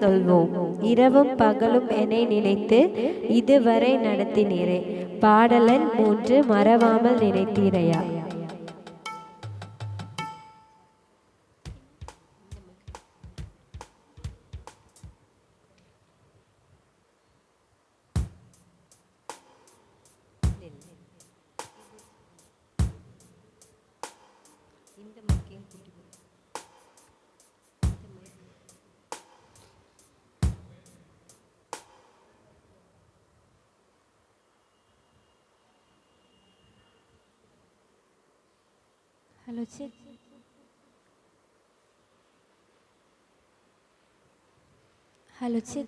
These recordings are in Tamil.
சொல்வோம். இரவும் பகலும் என்னை நினைத்து இதுவரை நடத்தினீரே. பாடலன் மூன்று மறவாமல் நினைத்தீரையா. হচ্ছে হ্যালো হচ্ছে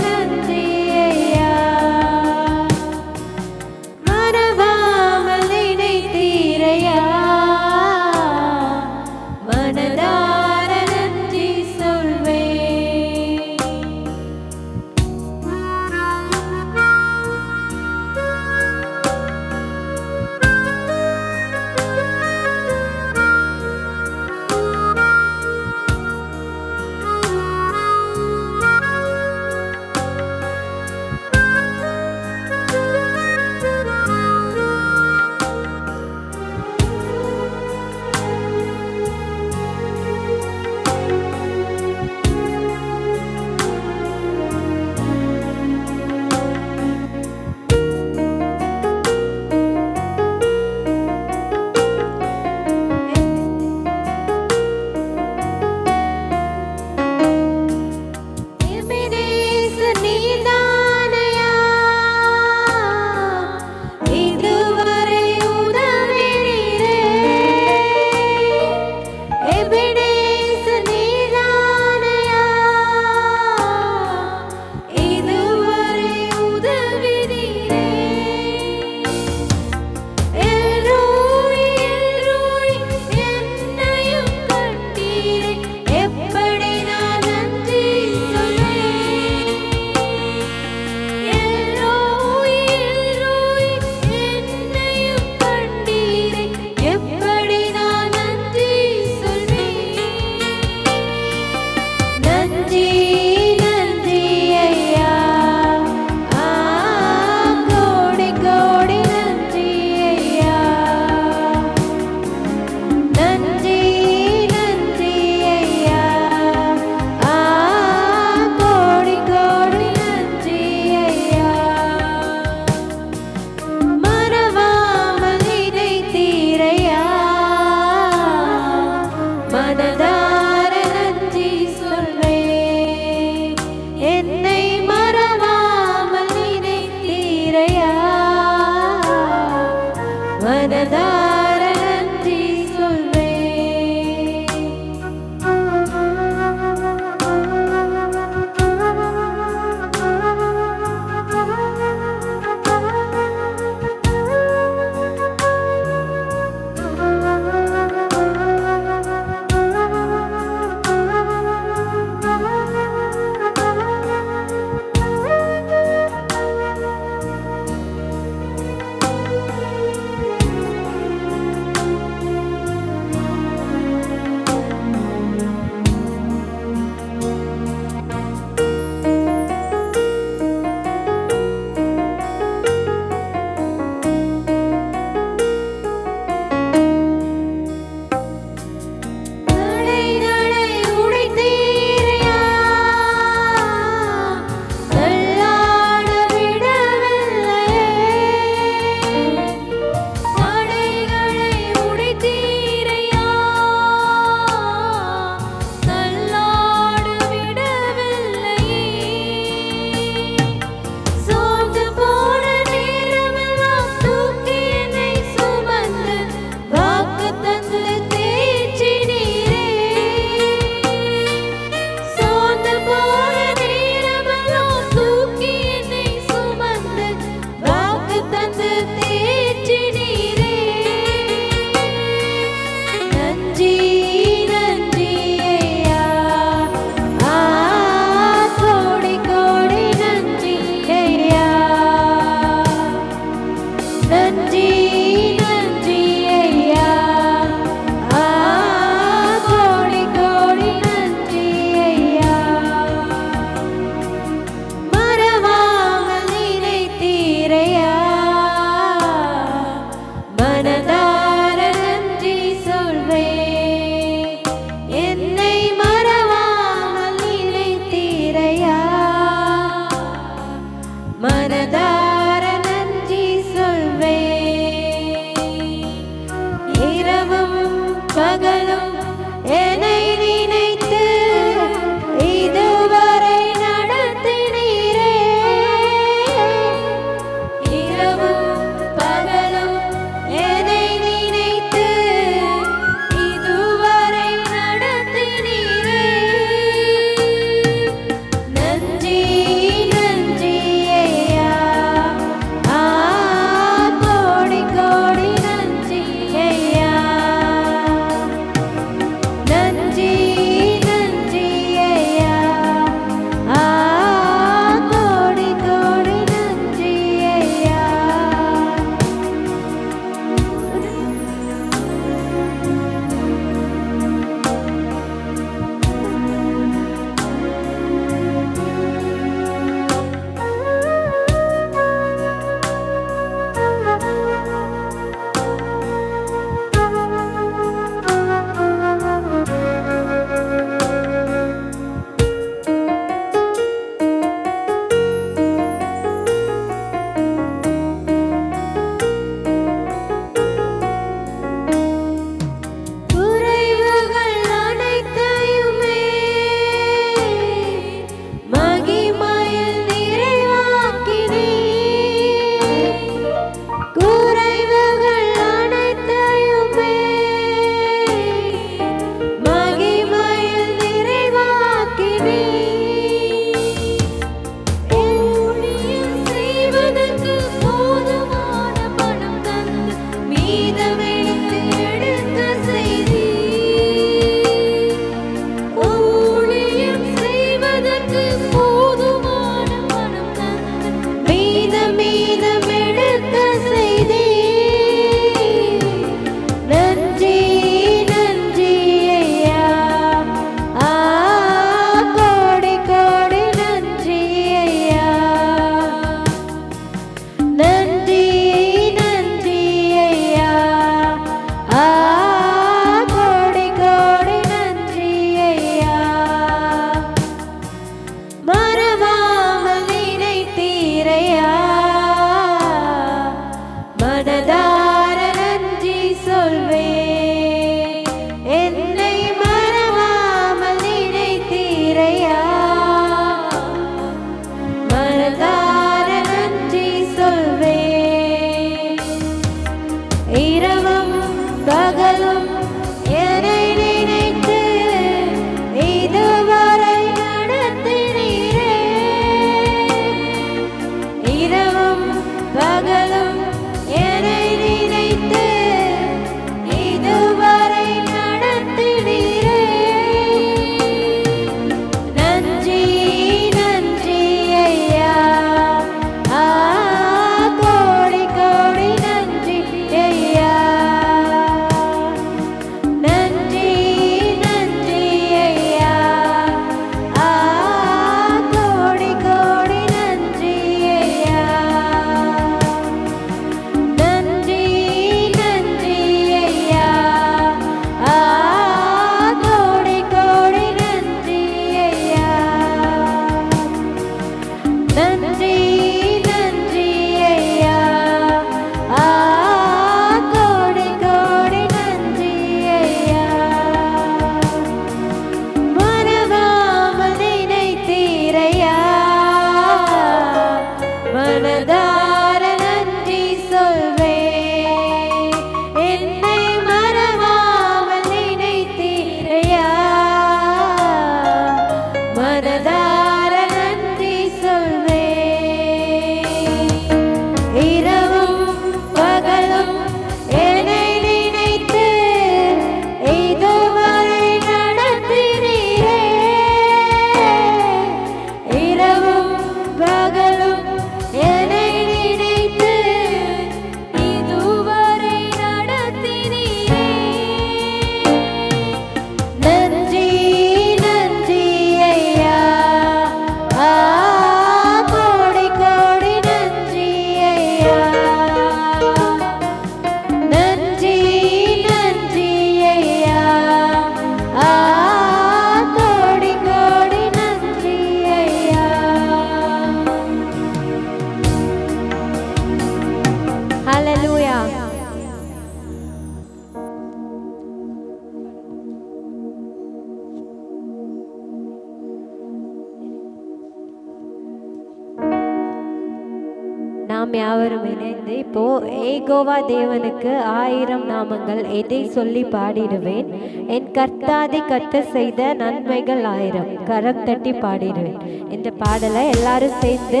யகோவா தேவனுக்கு ஆயிரம் நாமங்கள் எதை சொல்லி பாடிடுவேன்? என் கர்த்தாதி கத்த செய்த நன்மைகள் ஆயிரம். கரம் தட்டி பாடிடுவேன். இந்த பாடலை எல்லாரும் சேர்ந்து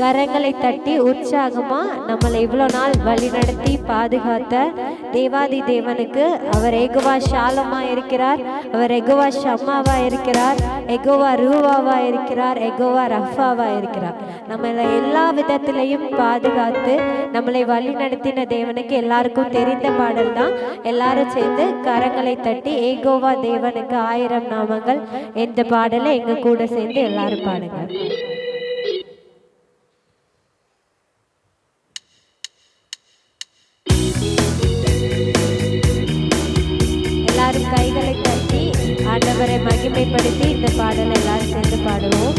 கரங்களை தட்டி உற்சாகமா நம்மளை இவ்வளோ நாள் வழி நடத்தி பாதுகாத்த தேவாதி தேவனுக்கு அவர் எகுவா ஷாலமா இருக்கிறார். அவர் எகுவா ஷம்மாவா இருக்கிறார். எகோவா ரூவாவா இருக்கிறார். எகோவா ரஃபாவா இருக்கிறார். நம்மளை எல்லா விதத்திலையும் பாதுகாத்து நம்மளை வழி நடத்தின தேவனுக்கு எல்லாருக்கும் தெரிந்த பாடல் தான் எல்லாரும் சேர்ந்து கரங்களை தட்டி ஏகோவா தேவனுக்கு ஆயிரம் நாமங்கள் இந்த பாடலை எங்கள் கூட சேர்ந்து எல்லாரும் பாடுங்க. எல்லாரும் கைகளை தட்டி ஆண்டவரை மகிமைப்படுத்தி இந்த பாடலை எல்லாரும் சேர்ந்து பாடுவோம்.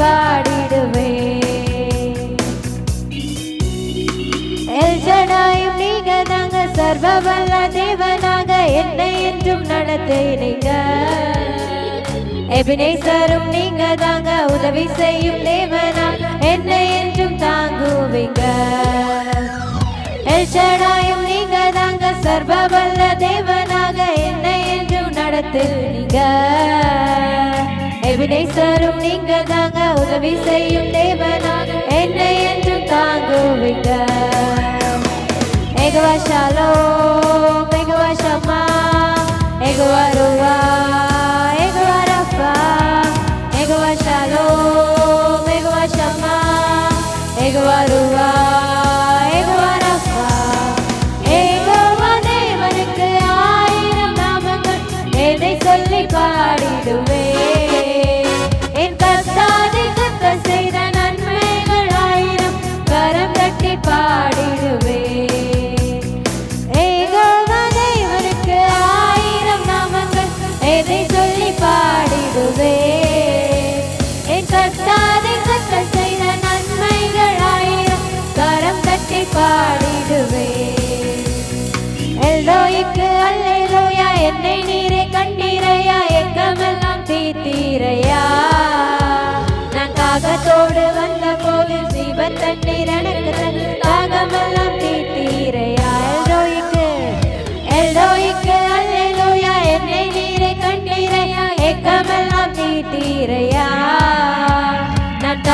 பாடிடுவே. எல்ஜனாயும் நீங்க தாங்க சர்வ வல்ல தேவனாக என்னை என்றும் நடத்தினீங்க எபினேசரும் நீங்க தாங்க உதவி செய்யும் தேவனா என்னை என்றும் தாங்குவீங்க. எல்ஜனாயும் நீங்க தாங்க சர்வ வல்ல தேவனாக என்னை என்றும் நடத்துவீங்க கைவினை சாரும் நீங்கள் தாங்க உதவி செய்யும் தேவனாக. என்னை என்றும் தாங்குவிக்க ஏகவா ஷாலோ.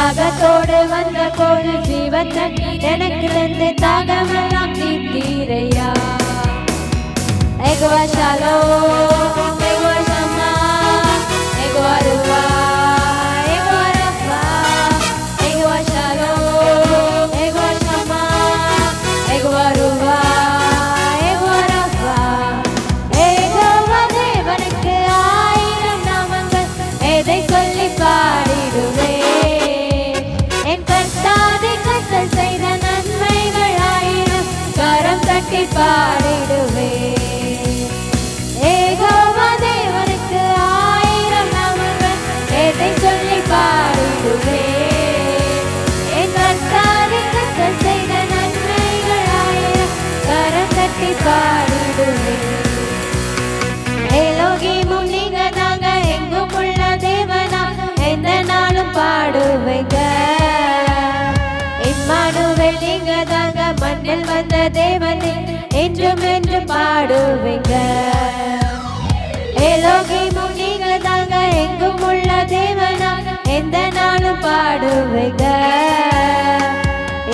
தாகத்தோடு வந்த கோடு ஜீவன் எனக்கு தந்து தாகமெல்லாம் தீர்த்தீரையா எகுவா ஷாலோ எகுவா பாடுவேங்க என் மானுவேல் நீங்க தாங்க மண்ணில் வந்த தேவனே என்றும் என்று பாடுவேங்க ஏலோகி எந்த நாளும் பாடுவேங்க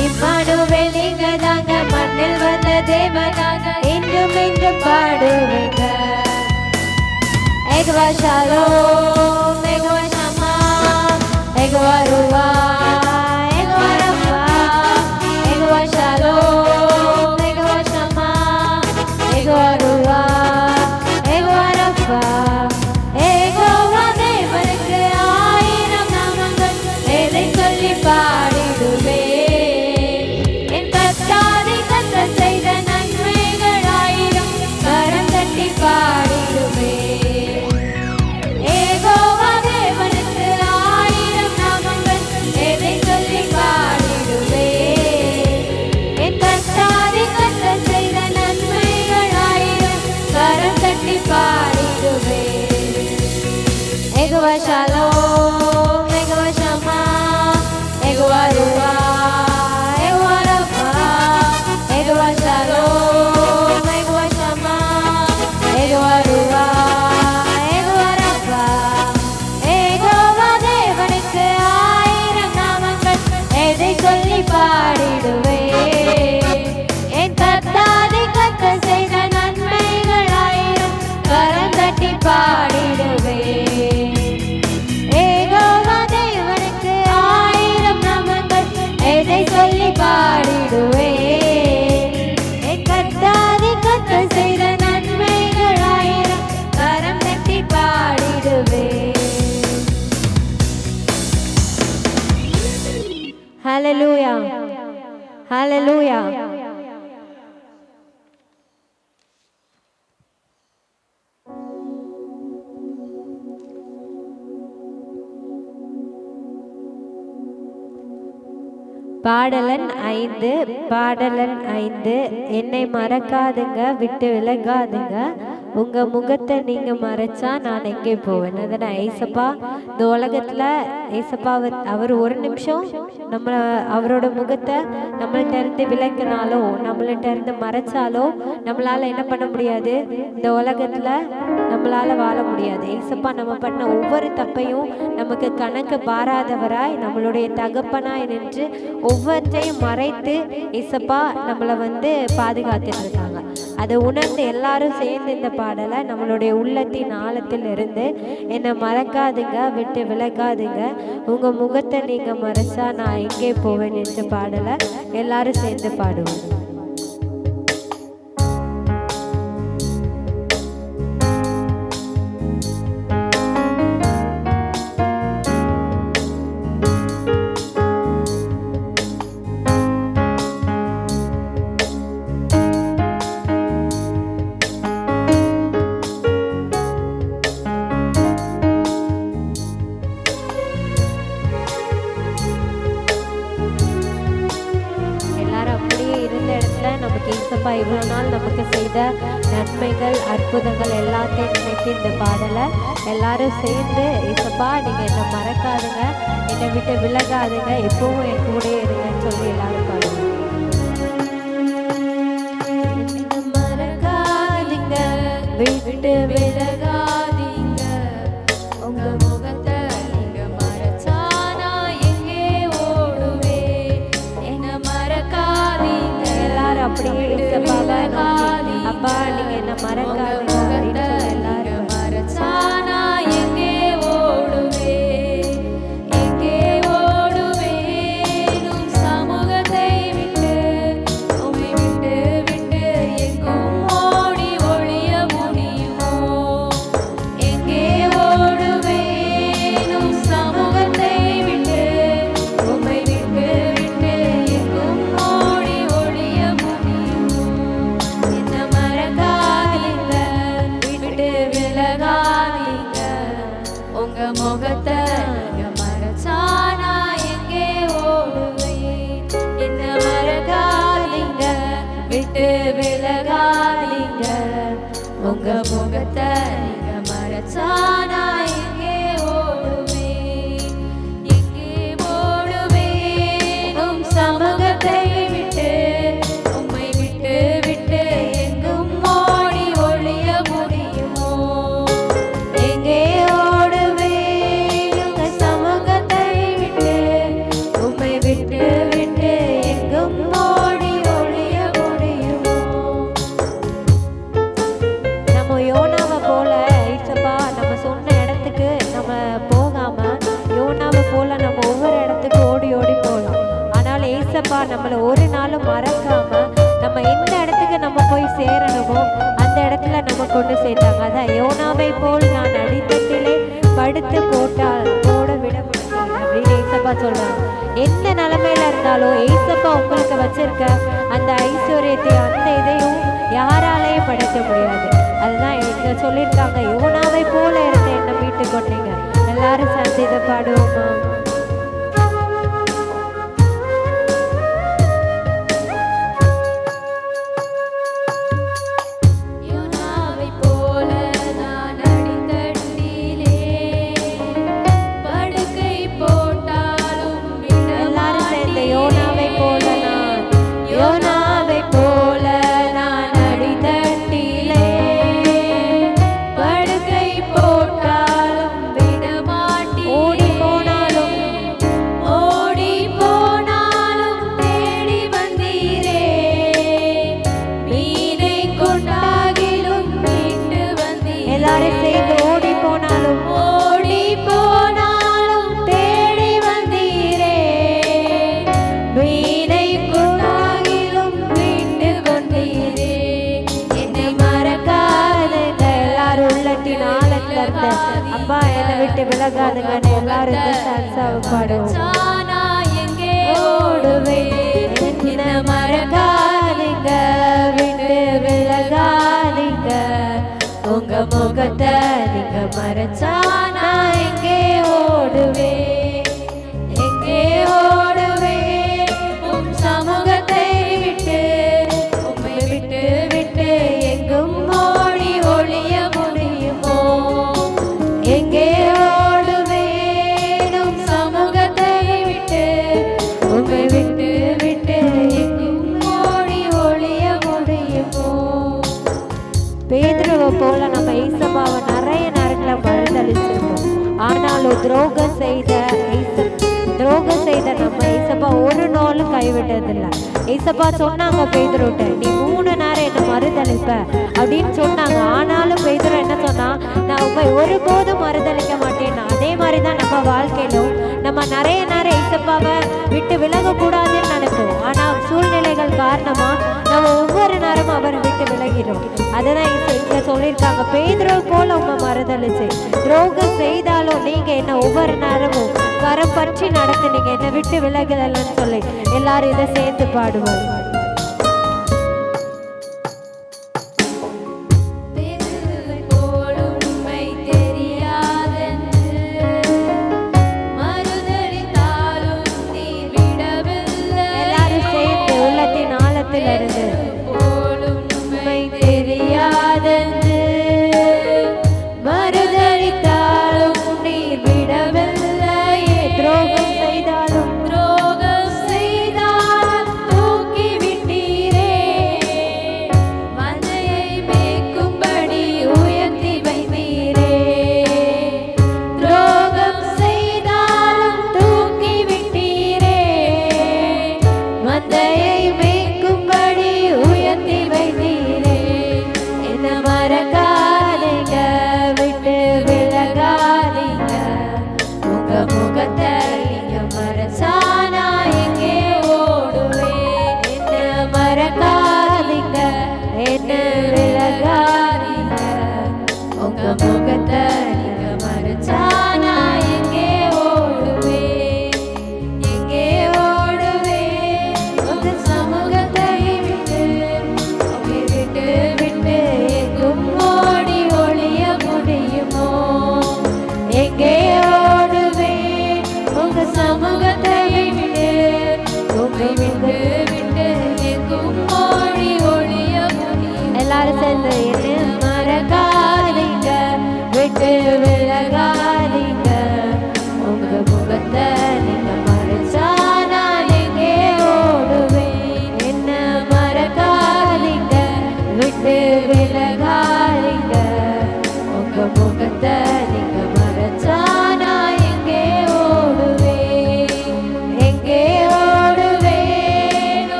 இம்மானுவேல் நீங்க தாங்க மண்ணில் வந்த தேவனாக என்றும் என்றும் பாடுவேங்க ஏகவா ஷாலோ ஏகவா ஷமா ஏகவா ருவா ஐந்து பாடலன் ஐந்து. என்னை மறக்காதுங்க விட்டு விலகாதுங்க. உங்க முகத்தை நீங்க மறைச்சா நான் எங்கே போவேன்? அதான் ஏசப்பா இந்த உலகத்துல ஏசப்பா அவர் அவர் ஒரு நிமிஷம் நம்ம அவரோட முகத்தை நம்மள்ட்ட இருந்து விலக்கினாலோ நம்மள்ட்ட இருந்து மறைச்சாலோ நம்மளால என்ன பண்ண முடியாது? இந்த உலகத்துல நம்மளால வாழ முடியாது. ஏசப்பா நம்ம பண்ண ஒவ்வொரு தப்பையும் நமக்கு கணக்கு பாராதவராய் நம்மளுடைய தகப்பனாய் நின்று ஒவ்வொன்றையும் மறைத்து ஏசப்பா நம்மளை வந்து பாதுகாத்துட்டு இருக்காங்க. அதை உணர்ந்து எல்லாரும் சேர்ந்து இந்த பாடலை நம்மளுடைய உள்ளத்தின் ஆழத்தில் இருந்து என்னை மறக்காதுங்க விட்டு விலகாதுங்க. உங்கள் முகத்தை நீங்கள் மறைச்சா நான் எங்கே போவேன் என்று பாடலை எல்லாரும் சேர்ந்து பாடுவோம். இவ்வளோ நாள் நமக்கு செய்த நன்மைகள் அற்புதங்கள் எல்லாத்தையும் நினைத்து இந்த பாடலை எல்லாரும் சேர்ந்து ஏசப்பா நீங்கள் என்னை மறக்காதுங்க. என்னை விட்டு விலகாதுங்க. எப்பவும் என் கூட இருங்கன்னு சொல்லி எல்லாரும் பாடுவோம் என்னை விட்டு விலக நீங்க ஏசப்பா எந்த நிலமையில இருந்தாலும் ஏசப்பா உங்களுக்கு வச்சிருக்க அந்த ஐஸ்வர்யத்தை அந்த இதையும் யாராலையும் படைக்க முடியாது. அதுதான் இங்க சொல்லியிருக்காங்க. யோனாவை போல இருந்த என்ன மீட்டு கொண்டீங்க. எல்லாரும் சேர்ந்து இதை பாடுவோமா? எல்லாரும் இந்த சான்ஸாவை பாடுவோம் எங்கே? ஓடுவேன் என்ன மறக்காதீங்க விட்டு விலகாதீங்க உங்க முகத்தை நீங்க மறைச்சா நான் எங்கே? ஓடுவேன் ஆனாலும் துரோகம் செய்த துரோகம் செய்த நம்ம ஏசப்பா ஒரு நாளும் கைவிட்டதில்ல. ஏசப்பா சொன்னாங்க பெய்தரோட்ட நீ மூணு நேரம் என்ன மறுதளிப்ப அப்படின்னு சொன்னாங்க. ஆனாலும் பெய்தரோ என்ன சொன்னா நான் உண்மை ஒருபோதும் மறுதளிக்க மாட்டேன். அதே மாதிரி தான் நம்ம வாழ்க்கையிலும் நம்ம நிறைய நேரம் ஏசப்பாவை விட்டு விலக கூடாதுன்னு நினைப்போம். ஆனால் சூழ்நிலைகள் காரணமாக நம்ம ஒவ்வொரு நேரமும் அவரை விட்டு விலகிறோம். அதுதான் இங்கே இங்கே சொல்லியிருக்காங்க பேதுரோ போல உங்க மறுதளிச்சு துரோகம் செய்தாலும் நீங்கள் என்ன ஒவ்வொரு நேரமும் கரம் பற்றி நடத்துனீங்க. என்னை விட்டு விலகலன்னு சொல்லி எல்லாரும் இதை சேர்ந்து பாடுவோம்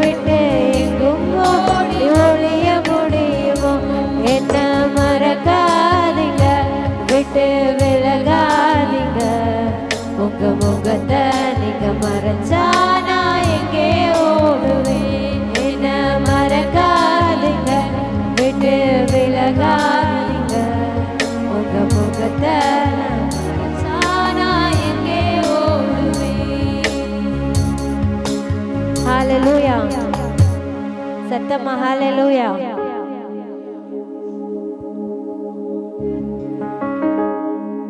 விட்டு சத்தமா aleluya.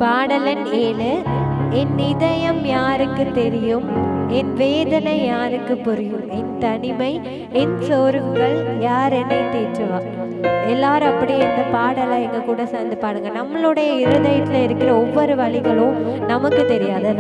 பாடலன் ஏழு என் இதயம் யாருக்கு தெரியும்? என் வேதனை யாருக்கு புரியும்? என் தனிமை என் சோர்வுகள் யார் என்னை தேற்றுவார் எல்லாரும் அப்படியே இந்த பாடலை எங்க கூட சேர்ந்து பாடுங்க. நம்மளுடைய இருதயத்துல இருக்கிற ஒவ்வொரு வழிகளும் நமக்கு தெரியாது.